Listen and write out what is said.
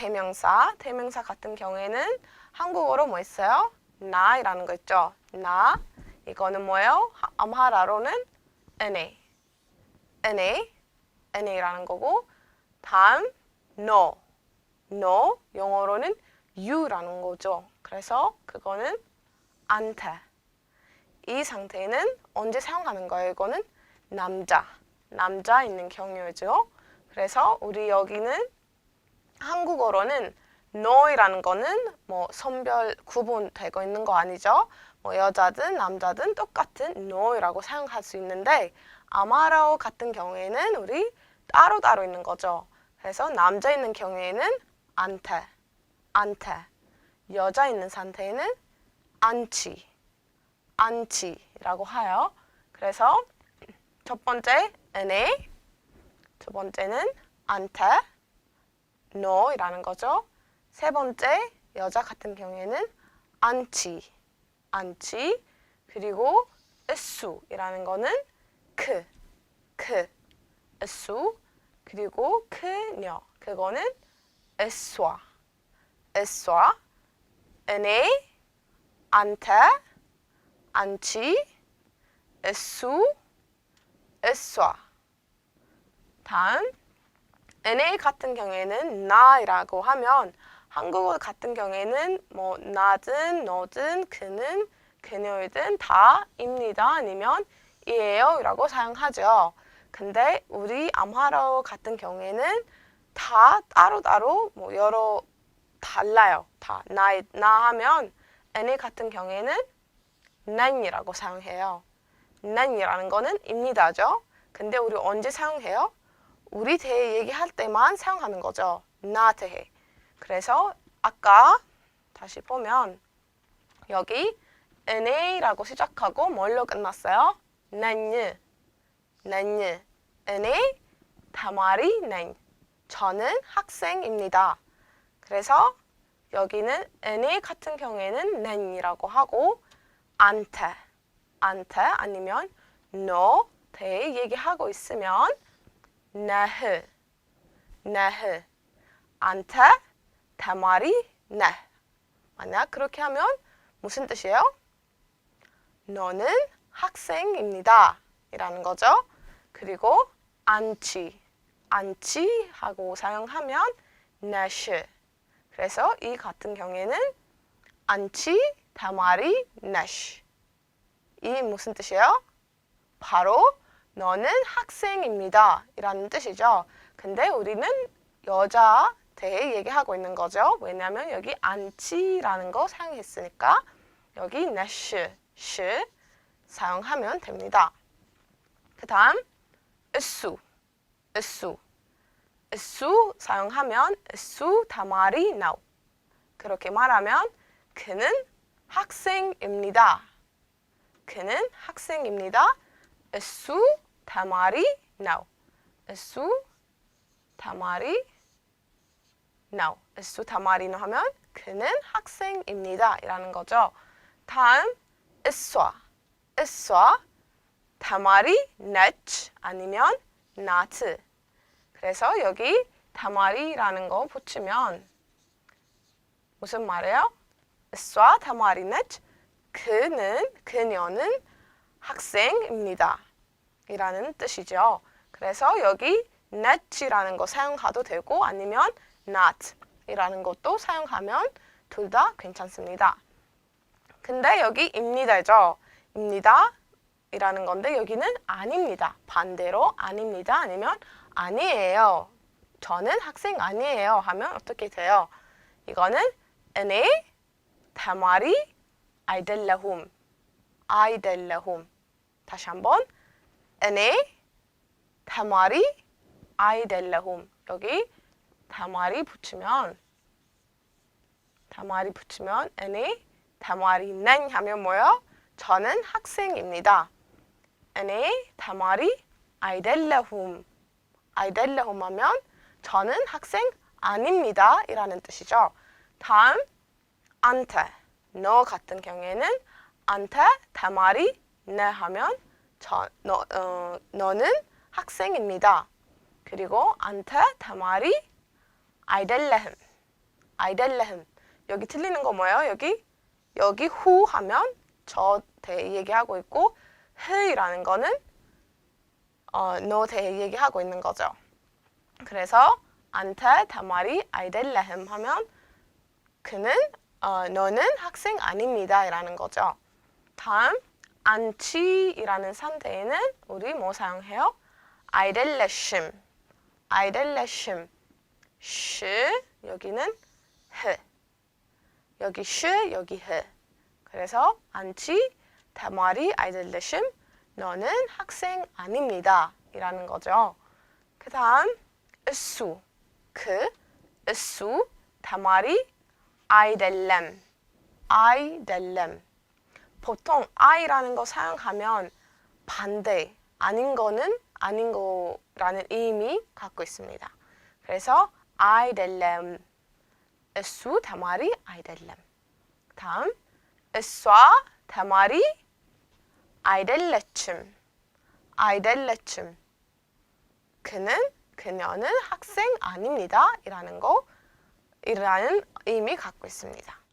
대명사, 대명사 같은 경우에는 한국어로 뭐 있어요? 나이라는 거 있죠. 나. 이거는 뭐예요? 하- 암하라로는 na. na. na라는 거고 다음 no. 영어로는 you라는 거죠. 그래서 그거는 안테. 이 상태는 언제 사용하는 거예요? 이거는 남자. 남자 있는 경우죠. 그래서 우리 여기는 한국어로는 no이라는 거는 뭐 선별 구분되고 있는 거 아니죠? 뭐 여자든 남자든 똑같은 no이라고 사용할 수 있는데 아마라오 같은 경우에는 우리 따로 따로 있는 거죠. 그래서 남자 있는 경우에는 안테, 안테. 여자 있는 상태에는 안치, 안치라고 하요. 그래서 첫 번째 na, 두 번째는 안테, no이라는 거죠. 세 번째 여자 같은 경우에는 안치, 안치 그리고 으수이라는 거는 크, 크, 으수 그리고 그녀. 그거는 에스와, 에스와 은혜, 안테, 안치, 에수, 에스와 다음 NA 같은 경우에는 나이라고 하면 한국어 같은 경우에는 뭐 나든 너든 그는 그녀이든 다입니다 아니면 이에요라고 사용하죠. 근데 우리 암하라어 같은 경우에는 다 따로따로 뭐 여러 달라요. 다 나이 나 하면 NA 같은 경우에는 난이라고 사용해요. 난이라는 거는 입니다죠. 근데 우리 언제 사용해요? 우리 대해 얘기할 때만 사용하는 거죠. 나 대해. 그래서 아까 다시 보면 여기 NA라고 시작하고 뭘로 끝났어요? 난유, 난유, NA, 다마리, 난. 저는 학생입니다. 그래서 여기는 NA 같은 경우에는 난이라고 하고 안테, 안테 아니면 no 대해 얘기하고 있으면 나흐, 안테, 다마리, 나. 만약 그렇게 하면 무슨 뜻이에요? 너는 학생입니다. 이라는 거죠. 그리고 안치, 안치 하고 사용하면 나시. 그래서 이 같은 경우에는 안치, 다마리, 나시. 이 무슨 뜻이에요? 바로 너는 학생입니다. 이라는 뜻이죠. 근데 우리는 여자 대해 얘기하고 있는 거죠. 왜냐하면 여기 안치라는 거 사용했으니까 여기 나시, 시 사용하면 됩니다. 그 다음 으수, 으수, 으수 사용하면 으수 다말이 나오. 그렇게 말하면 그는 학생입니다. 그는 학생입니다. 으수 다말이 나오. 으수 다말이 나오. 으수 다말이노 하면 그는 학생입니다. 이라는 거죠. 다음 으쏴, 으쏴 다말이 net 아니면 not. 그래서 여기 다말이라는 거 붙이면 무슨 말이에요? 으쏴 다말이 net 그는 그녀는 학생입니다. 이라는 뜻이죠. 그래서 여기 net이라는 거 사용해도 되고 아니면 not 이라는 것도 사용하면 둘 다 괜찮습니다. 근데 여기 입니다죠. 입니다. 이라는 건데 여기는 아닙니다. 반대로 아닙니다. 아니면 아니에요. 저는 학생 아니에요. 하면 어떻게 돼요? 이거는 NA 다말이 아이델라훔 아이델라훔 다시 한번 NA 다말이 아이델라훔 여기 다말이 붙이면 다말이 붙이면 NA 다말이 난 하면 뭐요? 저는 학생입니다. NA 다말이 아이델라훔 아이델라훔 하면 저는 학생 아닙니다. 이라는 뜻이죠. 다음 안테 너 같은 경우에는 안테 다말이 네 하면 저, 너, 어, 너는 학생입니다. 그리고 안테 다말이 아이델레흠 አይ델레흠. 여기 틀리는 거 뭐예요? 여기 여기 후 하면 저대 얘기하고 있고 흐이라는 거는 어, 너대 얘기하고 있는 거죠. 그래서 안테 다마리 아이델레흠 하면 그는 어, 너는 학생 아닙니다라는 거죠. 다음 안치이라는 상태에는 우리 뭐 사용해요? 아이델레심, 아이델레심, 시 여기는 흐, 여기 시 여기 흐. 그래서 안치 다마리 아이델레심 너는 학생 아닙니다. 이라는 거죠. 그 다음 으수 그 으수 다마리 아이델렘 아이델렘 보통 I라는 거 사용하면 반대, 아닌 거는 아닌 거라는 의미 갖고 있습니다. 그래서 I 될렘, 에수 대마리 I 될렘. 다음, 에수와 대마리 I 될레춤, I 될레춤. 그는 그녀는 학생 아닙니다. 이라는 거, 이라는 의미 갖고 있습니다.